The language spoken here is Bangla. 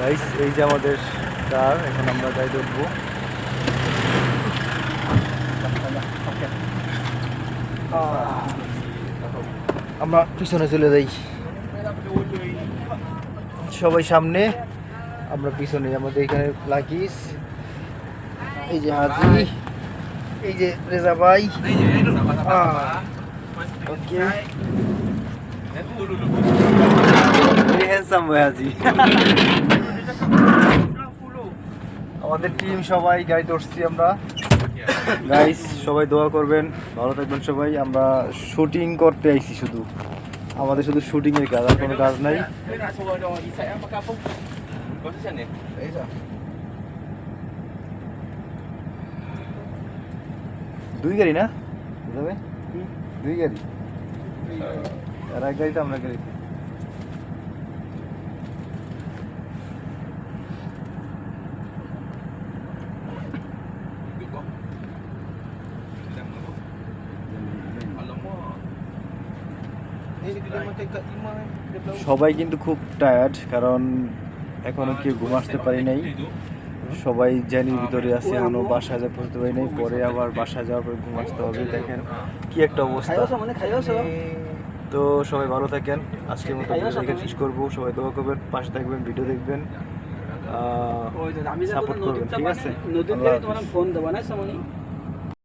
গাইস এই যে আমাদের কার এখন আমরা গাড়ি উঠবো আমরা পিছনে চলে যাই। সবাই সামনে, আমরা পিছনে আমাদের এখানে লাগিস। এই যে হাজি, এই যে রেজা ভাই। ওকে হ্যান্ডসাম ভাই হাজি। আমাদের টিম সবাই গাড়িতে উঠছি আমরা। গাইস সবাই দোয়া করবেন, ভালো থাকবেন সবাই। আমরা শুটিং করতে আইছি শুধু। আমাদের শুধু শুটিং এর কাজ, আর কোনো কাজ নাই। দুই গাড়ি না? দুই গাড়ি? আর এক গাড়িতে আমরা গাড়িতে সবাই কিন্তু খুব টায়ার্ড কারণ এখনও কেউ ঘুম আসতে পারি নাই। সবাই জানি ভিতরে আছে এখনও বাসায় যা পৌঁছতে পারি নাই পরে আবার বাসায় যাওয়ার পরে ঘুম আসতে হবে। দেখেন কি একটা অবস্থা। তো সবাই ভালো থাকেন আজকের মতো শেষ করব। সবাই দোয়া করবেন পাশে থাকবেন ভিডিও দেখবেন সাপোর্ট করবেন ঠিক আছে। ফোন দেবো না